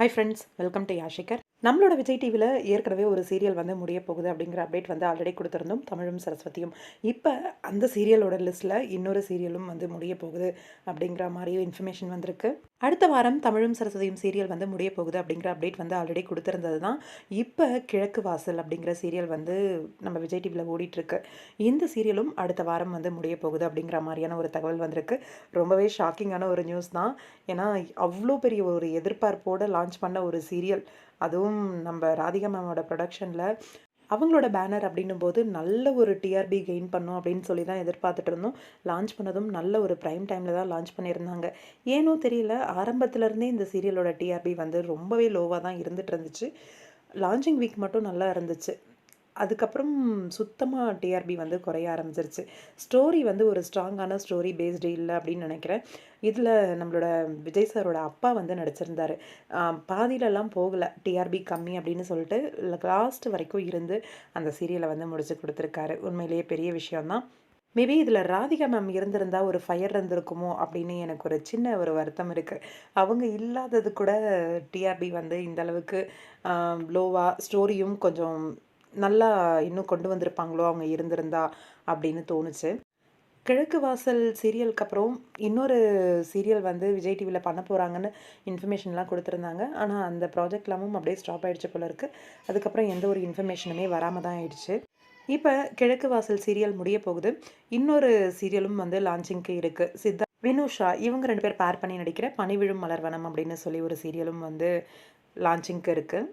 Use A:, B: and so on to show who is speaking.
A: Hi friends welcome to யாஷிகர் நம்மளோட விஜய் டிவியில் ஏற்கனவே ஒரு சீரியல் வந்து முடிய போகுது அப்படிங்கிற அப்டேட் வந்து ஆல்ரெடி கொடுத்துருந்தோம் தமிழும் சரஸ்வதியும். இப்போ அந்த சீரியலோட லிஸ்ட்டில் இன்னொரு சீரியலும் வந்து முடிய போகுது அப்படிங்கிற மாதிரி இன்ஃபர்மேஷன் வந்திருக்கு. அடுத்த வாரம் தமிழும் சரஸ்வதியும் சீரியல் வந்து முடிய போகுது அப்படிங்கிற அப்டேட் வந்து ஆல்ரெடி கொடுத்துருந்தது தான் இப்போ கிழக்கு வாசல் அப்படிங்கிற சீரியல் வந்து நம்ம விஜய் டிவியில் ஓடிட்டுருக்கு. இந்த சீரியலும் அடுத்த வாரம் வந்து முடிய போகுது அப்படிங்கிற மாதிரியான ஒரு தகவல் வந்திருக்கு. ரொம்பவே ஷாக்கிங்கான ஒரு நியூஸ் தான். ஏன்னா அவ்வளோ பெரிய ஒரு எதிர்பார்ப்போடு லான்ச் பண்ண ஒரு சீரியல் அதுவும் நம்ம ராதிகா மேமோட ப்ரொடக்ஷனில் அவங்களோட பேனர் அப்படின்னும் போது நல்ல ஒரு டிஆர்பி கெயின் பண்ணும் அப்படின்னு சொல்லி தான் எதிர்பார்த்துட்டு இருந்தோம். லான்ச் பண்ணதும் நல்ல ஒரு ப்ரைம் டைமில் தான் லான்ச் பண்ணியிருந்தாங்க. ஏனோ தெரியல ஆரம்பத்துலேருந்தே இந்த சீரியலோட டிஆர்பி வந்து ரொம்பவே லோவாக தான் இருந்துட்டு இருந்துச்சு. லான்ச்சிங் வீக் மட்டும் நல்லா இருந்துச்சு. அதுக்கப்புறம் சுத்தமாக டிஆர்பி வந்து குறைய ஆரம்பிச்சிருச்சு. ஸ்டோரி வந்து ஒரு ஸ்ட்ராங்கான ஸ்டோரி பேஸ்டு இல்லை அப்படின்னு நினைக்கிறேன். இதில் நம்மளோட விஜய் சாரோட அப்பா வந்து நடிச்சிருந்தார். பாதியிலலாம் போகலை. டிஆர்பி கம்மி அப்படின்னு சொல்லிட்டு லாஸ்ட் வரைக்கும் இருந்து அந்த சீரியலை வந்து முடிச்சு கொடுத்துருக்காரு. உண்மையிலேயே பெரிய விஷயம்தான். மேபி இதில் ராதிகா மேம் இருந்திருந்தால் ஒரு ஃபயர் இருந்திருக்குமோ அப்படின்னு எனக்கு ஒரு சின்ன ஒரு வருத்தம் இருக்குது அவங்க இல்லாதது கூட டிஆர்பி வந்து இந்த அளவுக்கு லோவாக ஸ்டோரியும் கொஞ்சம் நல்லா இன்னும் கொண்டு வந்திருப்பாங்களோ அவங்க இருந்திருந்தா அப்படின்னு தோணுச்சு. கிழக்கு வாசல் சீரியலுக்கு அப்புறம் இன்னொரு சீரியல் வந்து விஜய் டிவியில் பண்ண போகிறாங்கன்னு இன்ஃபர்மேஷன்லாம் கொடுத்துருந்தாங்க. ஆனால் அந்த ப்ராஜெக்ட்லாமும் அப்படியே ஸ்டாப் ஆகிடுச்சு போல இருக்குது அதுக்கப்புறம் எந்த ஒரு இன்ஃபர்மேஷனுமே வராமல் தான் ஆயிடுச்சு. இப்போ கிழக்கு வாசல் சீரியல் முடிய போகுது. இன்னொரு சீரியலும் வந்து லான்ச்சிங்க்கு இருக்குது சித்தா வினுஷா இவங்க ரெண்டு பேர் பேர் பண்ணி நடிக்கிற பனிவிழும் மலர்வனம் அப்படின்னு சொல்லி ஒரு சீரியலும் வந்து லான்ச்சிங்க்கு இருக்குது